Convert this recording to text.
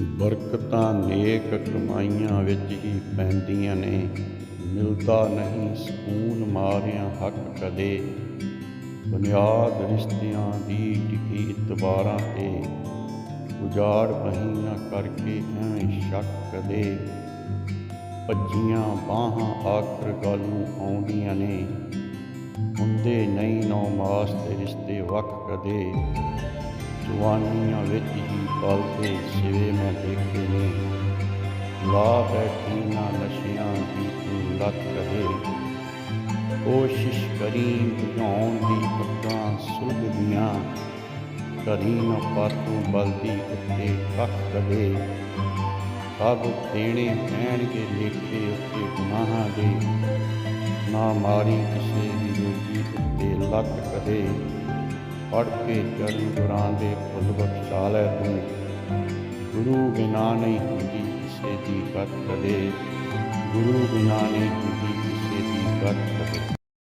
ਬਰਕਤਾਂ ਨੇਕ ਕਮਾਈਆਂ ਵਿੱਚ ਹੀ ਪੈਂਦੀਆਂ ਨੇ। ਮਿਲਦਾ ਨਹੀਂ ਸਕੂਨ ਮਾਰਿਆਂ ਹੱਕ ਕਦੇ। ਬੁਨਿਆਦ ਰਿਸ਼ਤਿਆਂ ਦੀ ਟਿਕੀ ਇਤਬਾਰਾਂ ਤੇ। ਉਜਾੜ ਬਹੀਆਂ ਕਰਕੇ ਐਵੇਂ ਸ਼ੱਕ ਕਦੇ। ਭੱਜੀਆਂ ਬਾਹਾਂ ਆਖਰ ਗਾਲੂ ਆਉਂਦੀਆਂ ਨੇ। ਹੁੰਦੇ ਨਹੀਂ ਨੌ ਮਾਸ ਦੇ ਰਿਸ਼ਤੇ ਵੱਖ ਕਦੇ। ਵਾਣੀਆਂ ਵਿੱਚ ਹੀ ਪਲਦੇ ਸਿਵੇ ਮੈਂ ਦੇਖੇ ਨੇ। ਲਾ ਬੈਠੀ ਨਾ ਨਸ਼ਿਆਂ ਦੀ ਤੂੰ ਲੱਤ ਕਦੇ ਕੋਸ਼ਿਸ਼ ਕਰੀ ਬੁਝਾਉਣ ਦੀ ਅੱਗਾਂ ਸੁਲਝਦੀਆਂ ਕਰੀ ਨਾ ਪਾਤੂ ਬਲਦੀ ਉੱਤੇ ਕੱਖ ਕਦੇ। ਸਭ ਦੇਣੇ ਪੈਣਗੇ ਲੇਖੇ ਉੱਤੇ ਗੁਨਾਹਾਂ ਦੇ। ਨਾ ਮਾਰੀ ਕਿਸੇ ਦੀ ਰੋਗੀ ਉੱਤੇ ਲੱਤ ਕਦੇ। ਪੜ ਕੇ ਚਰਨ ਗੁਰਾਂ ਦੇ ਫੁੱਲ ਬਖਸ਼ਾ ਲੈ ਤੂੰ। ਗੁਰੂ ਬਿਨਾ ਨਹੀਂ ਹੁੰਦੀ ਕਿਸੇ ਦੀ ਗਤ ਕਦੇ ਗੁਰੂ ਬਿਨਾ ਨਹੀਂ ਹੁੰਦੀ ਕਿਸੇ ਦੀ